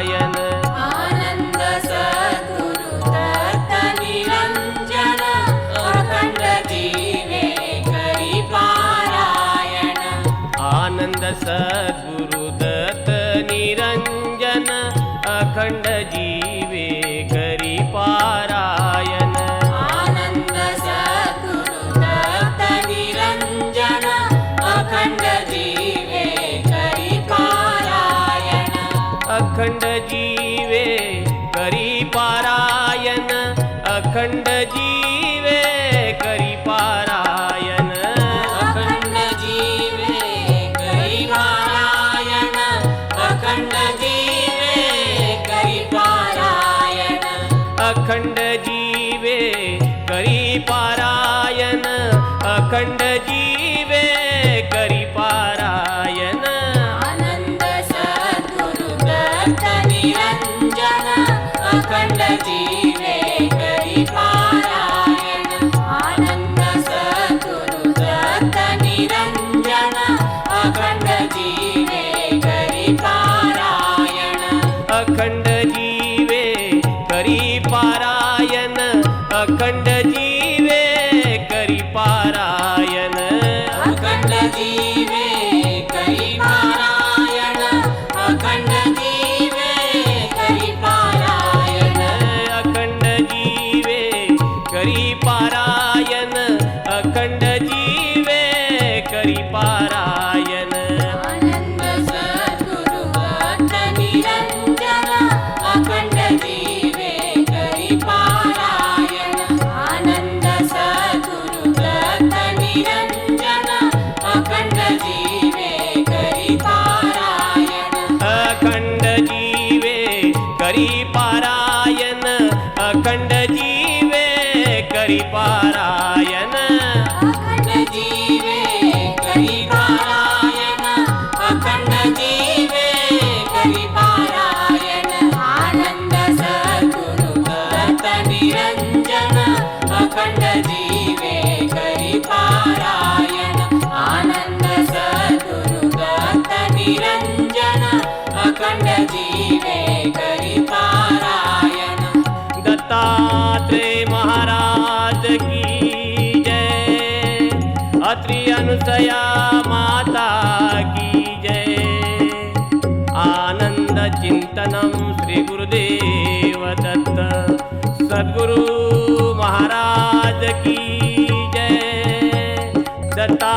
नारायण आनन्द सद्गुरु दत्त निरञ्जन अखण्ड जीवे करि पारायण आनन्द सद्गुरु दत्त निरञ्जन अखण्ड जीवे करि पारायण आनन्द सद्गुरु दत्त निरञ्जन अखण्ड अखंड जीवे करी पारायण अखंड जीवे करी पारायण अखंड जीवे करी पारायण अखंड जीवे करी पारायण अखंड जीवे करी पारायण अखंड जीवे पारायण अखंड जीवे करी पारायण अखंड जी करी पारायण अखंड जीवे करी पारायण अखंड जीवे करी पारायण आनंद सद्गुरु दत्त निरंजन अखंड जीवे करी पारायण आनंद सद्गुरु दत्त निरंजन अखंड जीवे करी मातृ अनुसया माता की जय। आनंद चिंतनम श्री गुरुदेव दत्त। सदगुरु महाराज की जय। दत्ता